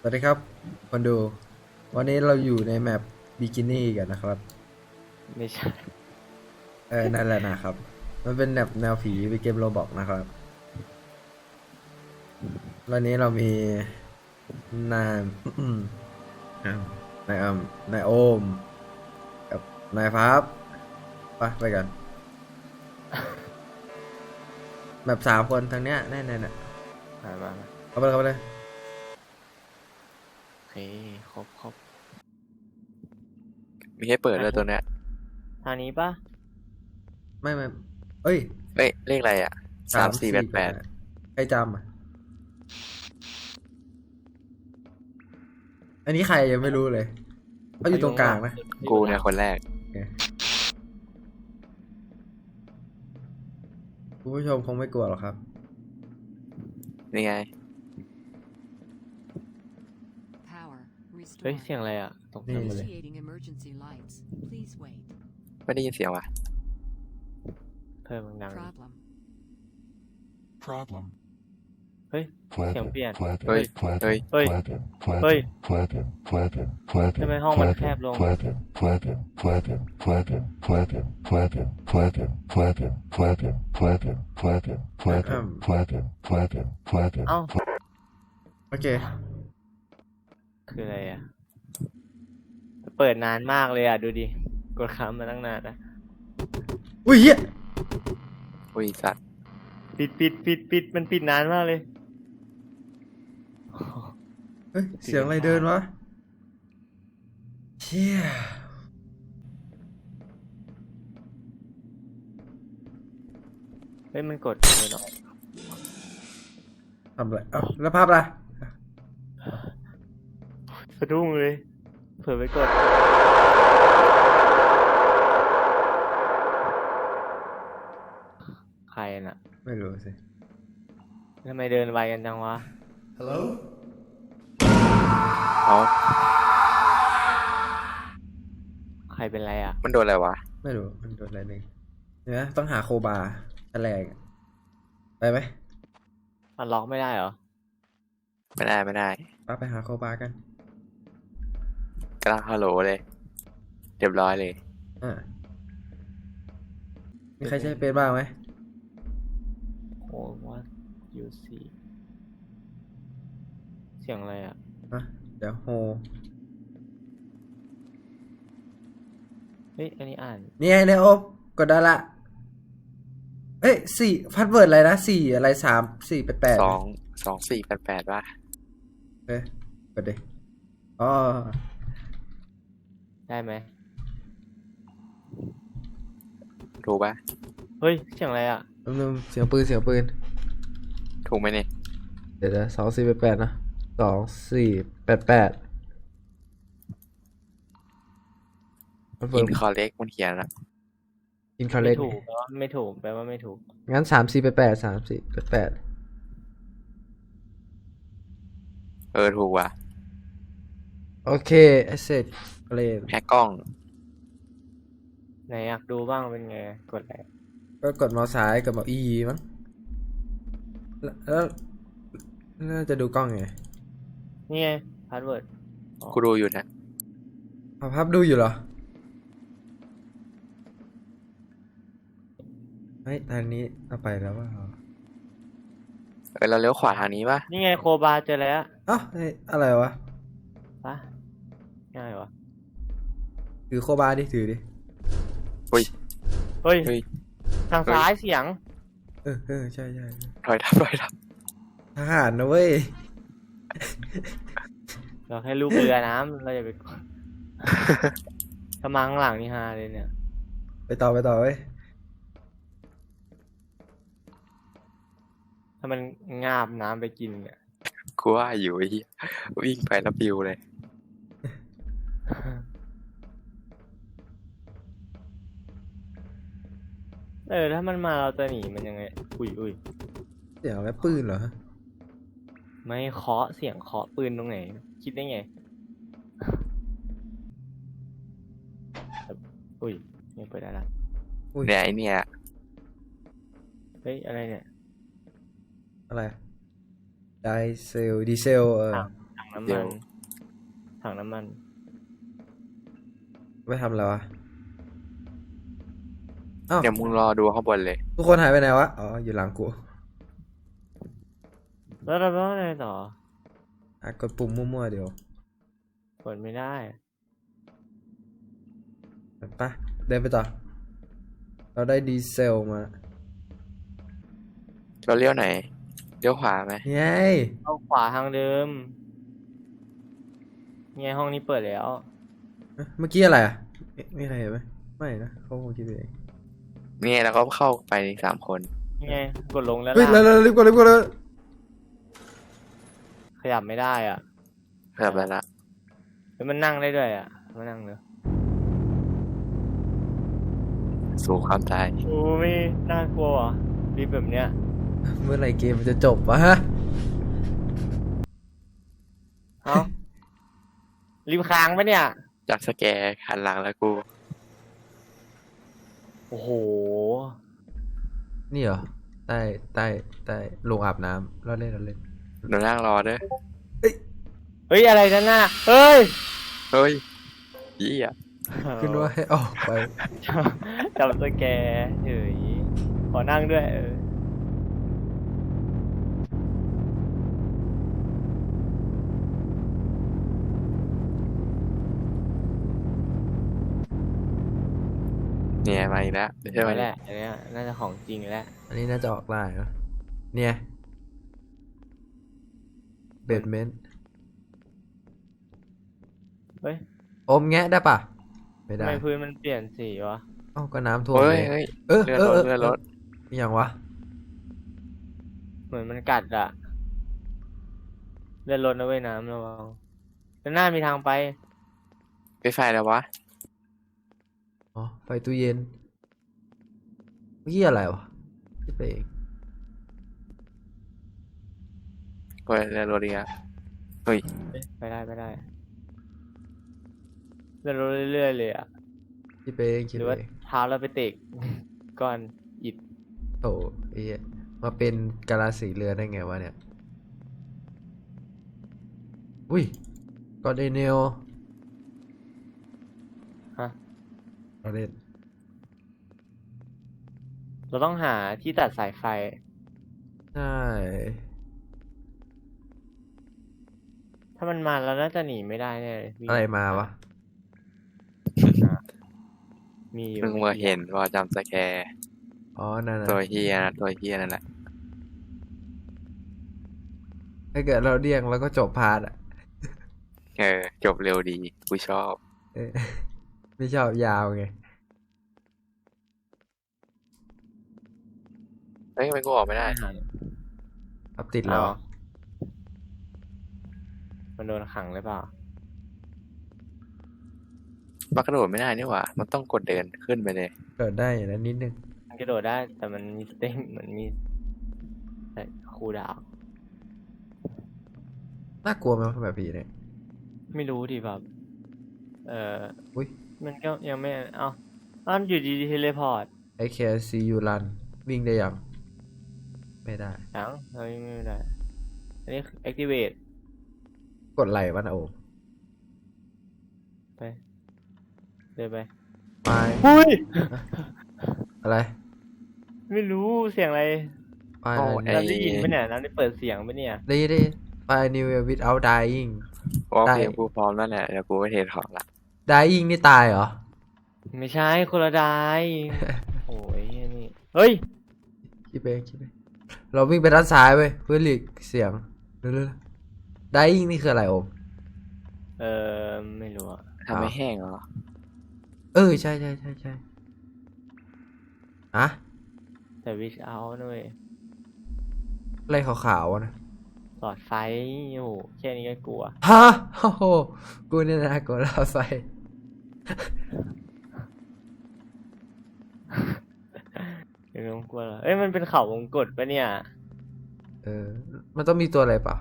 สวัสดีครับคนดู วันนี้เราอยู่ในแมปบิกินี่กันนะครับ ไม่ใช่ เออนั่นแหละนะครับ มันเป็นแนวแนวผีเป็นเกมโรบอกนะครับ วันนี้เรามีนายอืมอ่านายอมนายโอม กับนายพับไปไปกัน แบบสามคนทางเนี้ยแน่ๆน่ะมามามาเข้าไปเลยเข้าไปเลยโอ เคครบครบมีให้เปิดเลยตัวเนี้ยทางนี้ปะไม่ไม่เอ้ยเอ้ยเลขอะไรอะสามสี่แปดแปดใครจำอะ อันนี้ใครยังไม่รู้เลยเขาอยู่ตรงกลางนะ กูเนี่ยคนแรกคุณผู้ชมคงไม่กลัวหรอกครับ นี่ไง เฮ้ย restored. เสียงอะไรอะ ตกใจนี่หมดเลย Initiating emergency lights. Please wait. ไม่ได้ยินเสียงว่ะ เพิ่มดัง Problem. Problem. เฮ้ยเสียงเปลี่ยนเฮ้ยเฮ้ยเฮ้ยเฮ้ยทำไมห้องมันแคบลงเอ้า โอเค คืออะไรอะ เปิดนานมากเลยอะ ดูดิ กดค้ำมาตั้งนานนะอุ้ยเหี้ยอุ้ยสัตว์ปิดปิดปิดปิดมันปิดนานมากเลย เฮ้ยเสียงอะไรเดินวะเชี่ยเฮ้ยมันกดไม่หรอกทำอะไรเอ้าแล้วภาพล่ะสะดุ้งเลย เผื่อไปกด ใครน่ะไม่รู้สิ ทำไมเดินไวกันจังวะเอาใครเป็นไรอะ มันโดนอะไรวะ ไม่รู้ มันโดนอะไรหนึ่งเนี่ยต้องหาโคบาร์แฉลงอะไปไหมมันล็อกไม่ได้เหรอ ไม่ได้ไม่ได้ป้าไปหาโคบาร์กัน กำลังฮัลโหลเลย เรียบร้อยเลย อ่ามีใครใช้เป็นบ้างไหม โอ้ว่ายูซีเสียงอะไรอะ อะ เดี๋ยวโฮเฮ้ย อันนี้อ่าน นี่ไงเนี่ยโอมกดได้ละ เอ้ยสี่พัดเวิร์ดอะไรนะสี่อะไรสามสี่แปดแปดสองสองสี่แปดแปดป่ะ เอ้ยกดดิอ๋อ ได้ไหมถูกป่ะเฮ้ยเสียงอะไรอะแป๊บนึงเสียงปืนเสียงปืน ถูกไหมเนี่ยเดี๋ยวนะสองสี่แปดแปดนะสองสี่แปดแปดมันเปิอิดนคอร์เล็กมันเขียนอะอินคาเลไม่กถูกแปลว่าไม่ถูกแปลว่าไม่ถูกงั้นสามสี่แปดแปดสามสี่แปดแปดเออถูกว่ะ โอเคเอเซตเลนแฮกกล้อง ไหนอยากดูบ้างเป็นไง กดอะไรก็กดเมาส์ซ้ายกับเมาส์อีมั้งแล้วแล้วแล้วจะดูกล้องไงนี่ไงพาสเวิร์ดกูดูอยู่นะ เอาภาพดูอยู่เหรอเฮ้ยทางนี้เอาไปแล้วว่าเออเราเลี้ยวขวาทางนี้ป่ะ นี่ไงโคบาเจอแล้วอ้าวเฮ้ยอะไรวะปะ ง่ายวะถือโคบาดิถือดิเฮ้ย เฮ้ยทางซ้ายเสียง เออเออใช่ใช่ถอยทับถอยทับทหารนะเว้ยเราแค่ลูกเรือน้ำเราอย่าไปกดถ้ามาข้างหลังนี่ฮาเลยเนี่ย ไปต่อไปต่อเว้ยถ้ามันงาบน้ำไปกินเนี่ยกูว่าอยู่ไอ้เหี้ยวิ่งไปแล้วปิวเลย เออ ถ้ามันมาเราจะหนีมันยังไง อุ้ยอุ้ยเสียงอะไรปืนเหรอไม่เคาะเสียงเคาะปืนตรงไหน คิดได้ไง อุ้ยไม่เปิดได้ละอุ้ยเนี่ยไอเนี่ยเฮ้ย อะไรเนี่ย อะไรไดเซลดีเซลเอออ้าวไดน้ำเดี๋มัยนวถังน้ำมัน ไม่ทำแล้ววะ อ้าวเดี๋ยวมึงรอดูข้างบนเลย ทุกคนหายไปไหนวะ อ๋อ อยู่หลังกูแล้วเราต้องอะไรต่ออะกดปุ่มมั่วๆเดี๋ยวกดไม่ได้ไปเดินไปต่อ เราได้ดีเซลมาเราเลี้ยวไหน เลี้ยวขวาไหมไงเข้าขวาทางเดิมไงห้องนี้เปิดแล้ว เอ๊ะเมื่อกี้อะไรอะมีมีใครเห็นไหมไม่นะเขาคงคิดไปเอง นี่เราก็เข้าไปสามคน ไงกดลงแล้วเฮ้ยล่ะเร็วๆรีบกดรีบกดเลยขยับไม่ได้อะเกือบแล้วละแล้วมันนั่งได้ด้วยอะมานั่งเลยสู่ความตายโอ้ไม่น่ากลัวอะรีบแบบเนี้ยเมื่อไหร่เกมมันจะจบวะฮะเอ้ารีบค้างปะเนี่ย จับสแกร์หันหลังแล้วกู โอ้โห นี่เหรอ ใต้ใต้ใต้ลงอาบน้ำเราเล่นเราเล่นเดี๋ยวนั่งรอเด้อเฮ้ยอะไรนั่นน่ะเฮ้ยเฮ้ยยี่อะขึ้นว่าให้ออกไปจับสแกร์เฉยขอนั่งด้วยเออ เนี่ยมาอีกแล้วใช่ไหมไม่แหละอันเนี้ยน่าจะของจริงแล้วอันนี้น่าจะออกได้เหรอเนี่ยเบดเมนต์เฮ้ยอมแงะได้ปะไม่ทำได้ไมพื้นมันเปลี่ยนสีวะเอ้าก็น้ำท่วมเฮ้เลยยเฮ้ยเออเลื่อนเอรอถเออเลื่อนรถอหย่างวะเหมือนมันกัดอะเลื่อนรถนะเว้ยน้ำระวังด้านหน้ามีทางไป ไปไฟแล้ววะ อ๋อ ไฟตู้เย็นเมื่อกี้อะไรวะคิดไปเองก็เลื่อนรถอีกอะเฮ้ยเอ๊ะไปได้ไปได้เลื่อนรถเรื่อยๆเลยอะคิดไปเองคิดหรือไปว่าเองเท้าเราไปเตะก้อนอิฐโอ้ไอ้เหี้ยมาเป็นกาลาสีเรือได้ไงวะเนี่ย อุ้ยกอดเอเนล ฮะ เราเล่น เราต้องหาที่ตัดสายไฟ ใช่ ถ้ามันมาเราน่าจะหนีไม่ได้แน่เลยวิ่งอะไรมาวะ มีอยู่เพิ่งมาเห็นว่าจำสแกร์อ๋อ นั่นตัวนะเฮียนะตัวเฮียนั่นแหละถ้าเกิดเราเรียงแล้วก็จบพาร์ทอะ เออจบเร็วดีกูชอบ เออ ไม่ชอบยาวไงเฮ้ยทำไมกูออกไม่ได้อาหารอับติดแล้วเอามันโดนขังหรือเปล่ามันกระโดดไม่ได้นี่หว่า มันต้องกดเดินขึ้นไปเลย เกิดได้อย่างนั้นนิดนึง มันกระโดดได้ แต่มันมีสเต็งเหมือนมีแต่คูลดาวน์น่ากลัวไหมแบบผีเนี่ย ไม่รู้ดิแบบ เอออุ้ย มันก็ยังไม่เอ้าอ้าวอยู่ดีๆเทเลพอร์ต I can see you run วิ่งได้ยัง ไม่ได้ยังเฮ้ยไม่ได้ อันนี้ activate กดไหลวะนะโอมไป เดินไปไปอุ้ย อะไร ไม่รู้เสียงอะไรไปโอ้อะไรไอ้น้ำได้ยินปะเนี่ยน้ำได้เปิดเสียงปะเนี่ยได้ได้ไป New Year without dying ว่าได้เพลงกูพร้อมแล้วแหละเดี๋ยวกูไปเทถองละ dying นี่ตายเหรอ ไม่ใช่คนละไดายโอ้ยนี่เฮ้ยคิดไปเองคิดไปเองเราวิ่งไปด้านซ้ายไปเพื่อหลีกเสียงเร็วๆ dying นี่คืออะไรโอมเออไม่รู้อะทำไม่แห้งเหรอ เออใช่ใช่ใช่ใช่อะแต่วิชเอาด้วยอะไรขาวๆอะนะหลอดไฟโอ้โหแค่นี้ก็กลัว ฮะโอ้โหกูเนี่ยนะกดรถไฟ เดี๋ยวต้องกลัวเหรอเอ้ยมันเป็นเขาวงกตปะเนี่ย เออ มันต้องมีตัวอะไรปะ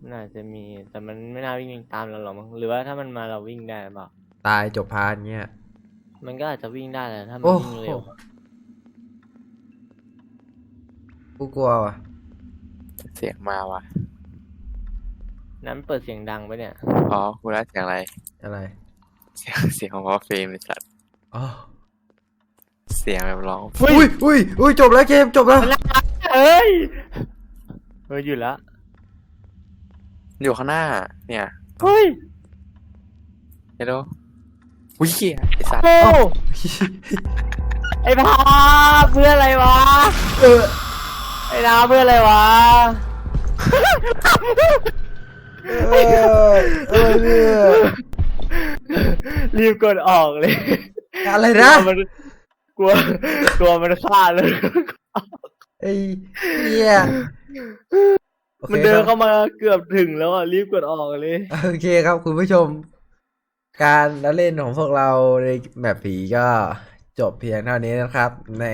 มันอาจจะมี แต่มันไม่น่าวิ่งตามเราหรอกมั้งหรือว่าถ้ามันมาเราวิ่งได้หรือเปล่า ตายจบพาร์ทเงี้ยมันก็อาจจะวิ่งได้แหละถ้ามันโอ้วิ่งโหเร็ว กูกลัวว่ะเสียงมาว่ะ น้ำเปิดเสียงดังไปะเนี่ย อ๋อกูได้เสียงอะไร อะไรเสียงเสียงของวอลเฟรมไอ้สัตว์อ๋อเสียงแบบร้องอุ้ยอุ้ยอุ้ยจบแล้วเกมจบแล้ว เอ้ย เฮ้ยอยู่แล้วอยู่ข้างหน้า เนี่ยเฮ้ยเห็นดูวิ่งไอ้สัตว์โอ้ไอ้พาเพื่ออะไรวะ เออ ไอ้นาเพื่ออะไรวะ เออเออเนี่ยรีบกดออกเลยอะไรกลันะวมันกลัวกลัวมันฆ่าเลย ไอ้เหี้ยโอคมันเดินครับเข้ามาเกือบถึงแล้วอะ รีบกดออกเลย โอเคครับคุณผู้ชม การละเล่นของพวกเราในแมปผีก็จบเพียงเท่านี้นะครับ ใน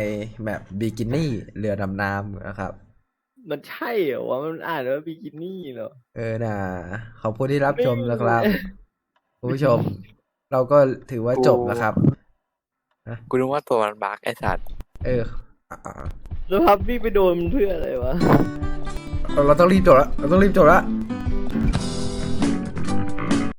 แมปบิกินี่เรือดำน้ำนะครับ มันใช่เหรอวะมันอ่านว่าบิกินี่เหรอ เออน่ะขอบคุณที่รับชมนะครับคุณผู้ชม เราก็ถือว่าจบนะครับกูรู้ว่าตัวมันบั๊กไอ้สัตว์ เอออะแล้วพับพี่ไปโดนมันเพื่ออะไรวะ เราเราต้องรีบจบแล้วเราต้องรีบจบแล้ว